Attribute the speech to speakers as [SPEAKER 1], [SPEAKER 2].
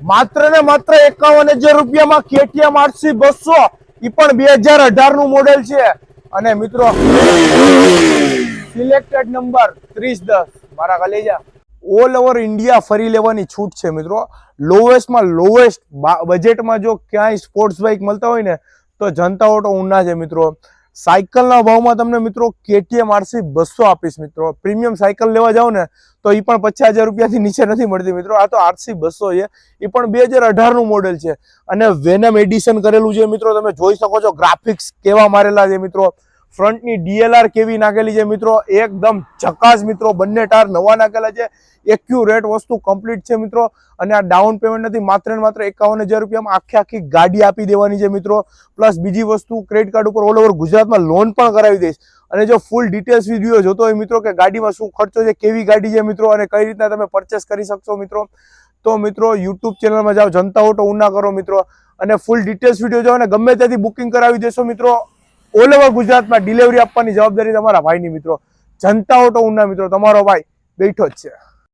[SPEAKER 1] માત્ર ને માત્ર એકાવન હજાર રૂપિયામાં કેટીએમ આઠસી બસો. એ પણ બે હજાર અઢારનું મોડેલ છે. અને મિત્રો સિલેક્ટેડ નંબર ત્રીસ દસ. મારા કલેજા. ઓલ ઓવર ઇન્ડિયા ફરી લેવાની છૂટ છે, મિત્રો. લોવેસ્ટમાં લોવેસ્ટ બજેટમાં જો ક્યાંય સ્પોર્ટ્સ બાઇક મળતા હોય ને, તો જનતા ઓટો ઉના છે, મિત્રો. સાયકલના ભાવમાં તમને મિત્રો કેટીએમ આરસી બસો આપીશ મિત્રો. પ્રીમિયમ સાયકલ લેવા જાવ ને, તો એ પણ પચાસ હજાર રૂપિયાથી નીચે નથી મળતી મિત્રો. આ તો આરસી બસો છે. એ પણ બે હજાર અઢારનું મોડેલ છે. અને વેનમ એડિશન કરેલું છે મિત્રો. તમે જોઈ શકો છો ગ્રાફિક્સ કેવા મારેલા છે મિત્રો. ફ્રન્ટની ડીએલઆર કેવી નાખેલી છે મિત્રો? એકદમ ચકાસ મિત્રો, બંને ટાર નવા નાખેલા છે. એક્યુરેટ વસ્તુ કમ્પ્લીટ છે મિત્રો. અને આ ડાઉન પેમેન્ટ નથી, માત્ર ને માત્ર એકાવન હજાર રૂપિયામાં આખી આખી ગાડી આપી દેવાની છે મિત્રો. પ્લસ બીજી વસ્તુ, ક્રેડિટ કાર્ડ ઉપર ઓલ ઓવર ગુજરાતમાં લોન પણ કરાવી દઈશ. અને જો ફૂલ ડિટેલ્સ વીડિયો જોતો હોય મિત્રો કે ગાડીમાં શું ખર્ચો છે, કેવી ગાડી છે મિત્રો, અને કઈ રીતના તમે પરચેસ કરી શકશો મિત્રો, તો મિત્રો યુટ્યુબ ચેનલમાં જાઓ, જનતા ઓટો ઉના કરો મિત્રો. અને ફૂલ ડિટેલ્સ વીડિયો જાઓ અને ગમે ત્યાંથી બુકિંગ કરાવી દેશો મિત્રો. ઓલ ઓવર ગુજરાતમાં ડિલિવરી આપવાની જવાબદારી તમારા ભાઈની મિત્રો. જનતા ઓટો ઉના મિત્રો. તમારો ભાઈ બેઠો જ છે.